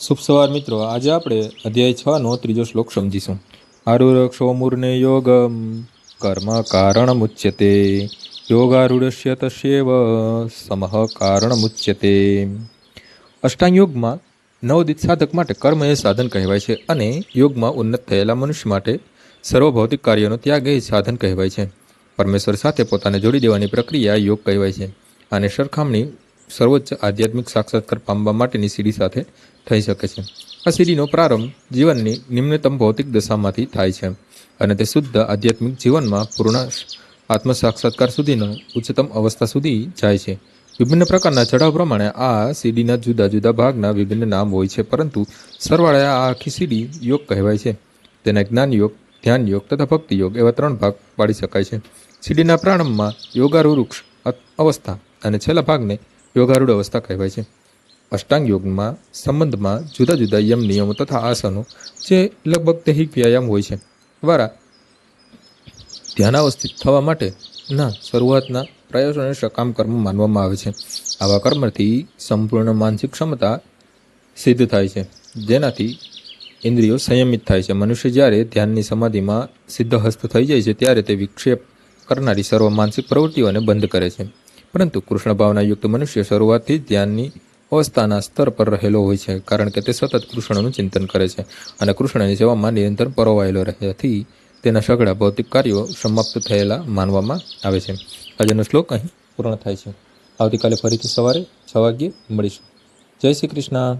શુભ સવાર મિત્રો. આજે આપણે અધ્યાય છ નો ત્રીજો શ્લોક સમજીશું. આરુરક્ષો મૂર્ને યોગ કર્મ કારણ મુચ્યતે. યોગારૂઢસ્ય તસ્યવ, સમહ કારણ મુચ્યતે. અષ્ટાંગ યોગમાં નવદિત સાધક માટે કર્મ એ સાધન કહેવાય છે અને યોગમાં ઉન્નત થયેલા મનુષ્ય માટે સર્વ ભૌતિક કાર્યોનો ત્યાગ એ સાધન કહેવાય છે. પરમેશ્વર સાથે પોતાને જોડી દેવાની પ્રક્રિયા યોગ કહેવાય છે. અને સરખામણી સર્વોચ્ચ આધ્યાત્મિક સાક્ષાત્કાર પામવા માટેની સીડી સાથે થઈ શકે છે. આ સીડીનો પ્રારંભ જીવનની નિમ્નતમ ભૌતિક દશામાંથી થાય છે અને તે શુદ્ધ આધ્યાત્મિક જીવનમાં પૂર્ણ આત્મ સાક્ષાત્કાર સુધીનો ઉચ્ચતમ અવસ્થા સુધી જાય છે. વિભિન્ન પ્રકારના ચઢાવ પ્રમાણે આ સીડીના જુદા જુદા ભાગના વિભિન્ન નામ હોય છે, પરંતુ સરવાળે આ આખી સીડી યોગ કહેવાય છે. તેને જ્ઞાન યોગ, ધ્યાન યોગ તથા ભક્તિ યોગ એવા ત્રણ ભાગ પાડી શકાય છે. સીડીના પ્રારંભમાં યોગારૂઢ અવસ્થા અને છેલ્લા ભાગને યોગારૂઢ અવસ્થા કહેવાય છે. અષ્ટાંગ યોગમાં સંબંધમાં જુદા જુદા યમ નિયમો તથા આસનો, જે લગભગ દૈહિક વ્યાયામ હોય છે. દ્વારા ધ્યાનાવસ્થિત થવા માટેના શરૂઆતના પ્રયાસોને સકામ કર્મ માનવામાં આવે છે. આવા કર્મથી સંપૂર્ણ માનસિક ક્ષમતા સિદ્ધ થાય છે. જેનાથી ઇન્દ્રિયો સંયમિત થાય છે. મનુષ્ય જ્યારે ધ્યાનની સમાધિમાં સિદ્ધહસ્ત થઈ જાય છે, ત્યારે તે વિક્ષેપ કરનારી સર્વ માનસિક પ્રવૃત્તિઓને બંધ કરે છે. પરંતુ કૃષ્ણ ભાવનાયુક્ત મનુષ્ય શરૂઆતથી ધ્યાનની અવસ્થાના સ્તર પર રહેલો હોય છે, કારણ કે તે સતત કૃષ્ણનું ચિંતન કરે છે અને કૃષ્ણની સેવામાં નિરંતર પરોવાયેલો રહેવાથી તેના સઘળા ભૌતિક કાર્યો સમાપ્ત થયેલા માનવામાં આવે છે. આજનો શ્લોક અહીં પૂર્ણ થાય છે. આવતીકાલે ફરીથી સવારે છ વાગ્યે મળીશું. જય શ્રી કૃષ્ણ.